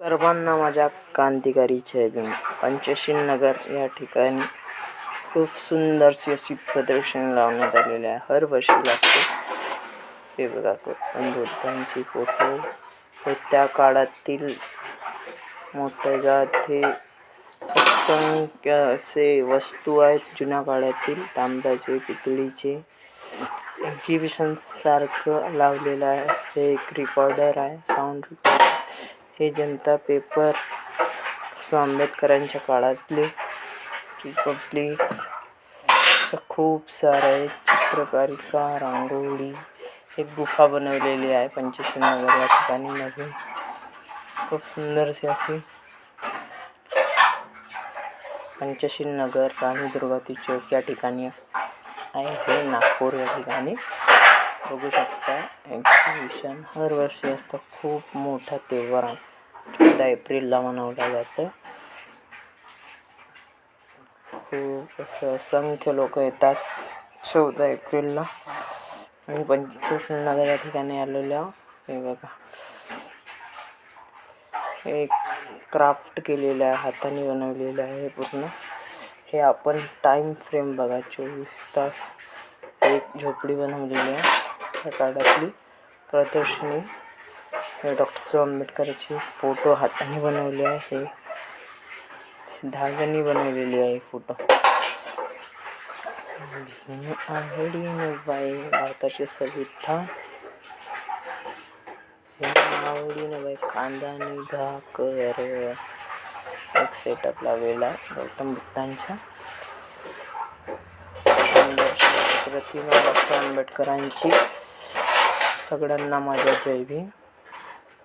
सर्वांना माझ्या क्रांतिकारी जय पंचशील नगर या ठिकाणी खूप सुंदरशी अशी प्रदर्शन लावण्यात आलेले आहे. हर वर्षी लागते. हे बघा गौतम बुद्धांची फोटो. व त्या काळातील मोठ्या ते असंख्य असे वस्तू आहेत जुन्या काळातील. तांब्याचे पितळीचे. एक्झिबिशन सारखं लावलेलं आहे. हे एक रिकॉर्डर आहे साऊंड रिकॉर्डर हे जनता पेपर सो आंबेडकरांच्या काळातले रिपब्लिक्स खूप सारे चित्रकारिका रांगोळी एक गुफा बनवलेली आहे पंचशील नगर या ठिकाणी नवीन खूप सुंदरशी अशी पंचशील नगर राणी दुर्गाती चौक या ठिकाणी आहे. हे नागपूर या ठिकाणी. बघू शकता एक्झिबिशन हर वर्षी असतं. खूप मोठा त्योहार आहे. चौदा एप्रिलला मनवला जातं खूप असं असंख्य लोक येतात चौदा एप्रिलला. आणि पंचकृष्णनगर नगर या ठिकाणी आलेलो हे बघा. हे क्राफ्ट केलेलं आहे हाताने बनवलेलं आहे पूर्ण. हे आपण टाईम फ्रेम बघा चोवीस तास एक झोपडी बनवलेली आहे. त्या काळातली प्रदर्शनी. डॉक्टर साहेब आंबेडकरची फोटो हाताने बनवले आहे. धाग्यांनी धाग्याने बनवलेली आहे फोटो. भीम आवडीने बाई भारताचे संविधान. आवडीने बाई कांदा आणि कर एक सेटअप लावलेला गौतम बुद्धांच्या. प्रतिमा डॉक्टर आंबेडकरांची सगळ्यांना माझ्या जय भीम.